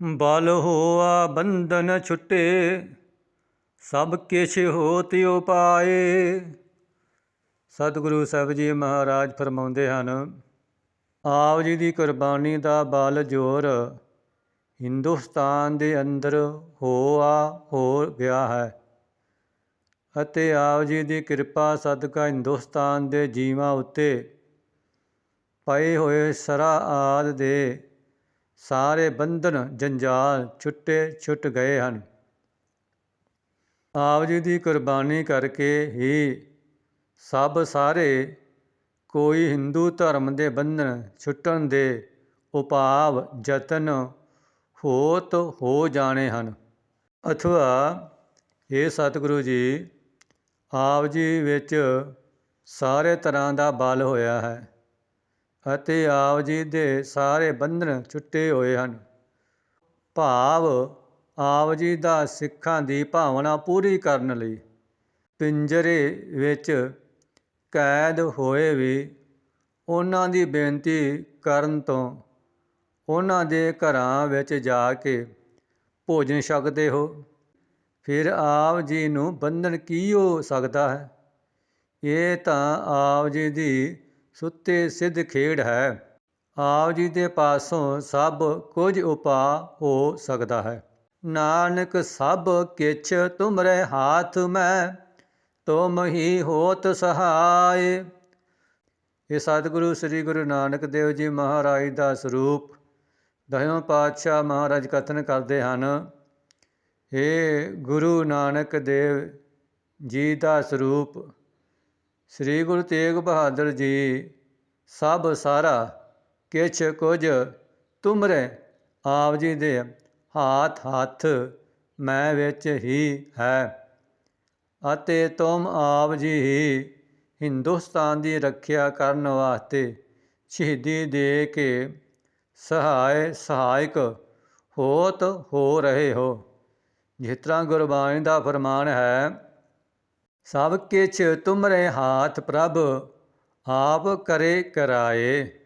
ਬਲ ਹੋਆ ਬੰਧਨ ਛੁੱਟੇ, ਸਭ ਕਿਛ ਹੋਤ ਉਪਾਏ ਸਤਿਗੁਰੂ ਸਾਹਿਬ ਜੀ ਮਹਾਰਾਜ ਫਰਮਾਉਂਦੇ ਹਨ, ਆਪ ਜੀ ਦੀ ਕੁਰਬਾਨੀ ਦਾ ਬਲ ਜੋਰ ਹਿੰਦੁਸਤਾਨ ਦੇ ਅੰਦਰ ਹੋਆ ਹੋ ਗਿਆ ਹੈ ਅਤੇ ਆਪ ਜੀ ਦੀ ਕਿਰਪਾ ਸਦਕਾ ਹਿੰਦੁਸਤਾਨ ਦੇ ਜੀਵਾਂ ਉੱਤੇ ਪਏ ਹੋਏ ਸਰਾ ਆਦ ਦੇ ਸਾਰੇ ਬੰਧਨ ਜੰਜਾਲ ਛੁੱਟੇ ਛੁੱਟ ਗਏ ਹਨ। ਆਪ ਜੀ ਦੀ ਕੁਰਬਾਨੀ ਕਰਕੇ ਹੀ ਸਭ ਸਾਰੇ ਕੋਈ ਹਿੰਦੂ ਧਰਮ ਦੇ ਬੰਧਨ ਛੁੱਟਣ ਦੇ ਉਪਾਵ ਯਤਨ ਹੋਤ ਹੋ ਜਾਣੇ ਹਨ। ਅਥਵਾ ਇਹ ਸਤਿਗੁਰੂ ਜੀ, ਆਪ ਜੀ ਵਿੱਚ ਸਾਰੇ ਤਰ੍ਹਾਂ ਦਾ ਬਲ ਹੋਇਆ ਹੈ। ਅਤੇ ਆਪ ਜੀ ਦੇ ਸਾਰੇ ਬੰਧਨ ਛੁੱਟੇ ਹੋਏ ਹਨ। ਭਾਵ ਆਪ ਜੀ ਦਾ ਸਿੱਖਾਂ ਦੀ ਭਾਵਨਾ ਪੂਰੀ ਕਰਨ ਲਈ ਪਿੰਜਰੇ ਵਿੱਚ ਕੈਦ ਹੋਏ ਵੀ ਉਹਨਾਂ ਦੀ ਬੇਨਤੀ ਕਰਨ ਤੋਂ ਉਹਨਾਂ ਦੇ ਘਰਾਂ ਵਿੱਚ ਜਾ ਕੇ ਭੋਜਨ ਛਕਦੇ ਹੋ। ਫਿਰ ਆਪ ਜੀ ਨੂੰ ਬੰਧਨ ਕੀ ਹੋ ਸਕਦਾ ਹੈ? ਇਹ ਤਾਂ ਆਪ ਜੀ ਦੀ ਸੁੱਤੇ ਸਿੱਧ ਖੇਡ ਹੈ। ਆਪ ਜੀ ਦੇ ਪਾਸੋਂ ਸਭ ਕੁਝ ਉਪਾ ਹੋ ਸਕਦਾ ਹੈ। ਨਾਨਕ, ਸਭ ਕਿਛ ਤੁਮਰੇ ਹਾਥ ਮੈਂ, ਤੁਮ ਹੀ ਹੋਤ ਸਹਾਏ। ਇਹ ਸਤਿਗੁਰੂ ਸ੍ਰੀ ਗੁਰੂ ਨਾਨਕ ਦੇਵ ਜੀ ਮਹਾਰਾਜ ਦਾ ਸਰੂਪ ਦਸਵੇਂ ਪਾਤਸ਼ਾਹ ਮਹਾਰਾਜ ਕਥਨ ਕਰਦੇ ਹਨ। ਏ ਗੁਰੂ ਨਾਨਕ ਦੇਵ ਜੀ ਦਾ ਸਰੂਪ ਸ੍ਰੀ ਗੁਰੂ ਤੇਗ ਬਹਾਦਰ ਜੀ, ਸਭ ਸਾਰਾ ਕਿਛ ਕੁਝ ਤੁਮਰੇ ਆਪ ਜੀ ਦੇ ਹਾਥ ਹੱਥ ਮੈਂ ਵਿੱਚ ਹੀ ਹੈ। ਅਤੇ ਤੁਮ ਆਪ ਜੀ ਹੀ ਹਿੰਦੁਸਤਾਨ ਦੀ ਰੱਖਿਆ ਕਰਨ ਵਾਸਤੇ ਸ਼ਹੀਦੀ ਦੇ ਕੇ ਸਹਾਇ ਸਹਾਇਕ ਹੋਤ ਹੋ ਰਹੇ ਹੋ। ਜਿਸ ਤਰ੍ਹਾਂ ਗੁਰਬਾਣੀ ਦਾ ਫਰਮਾਨ ਹੈ ਸਭ ਕਿਛ ਤੁਮਰੇ ਹਾਥ ਪ੍ਰਭ ਆਪ ਕਰੇ ਕਰਾਏ।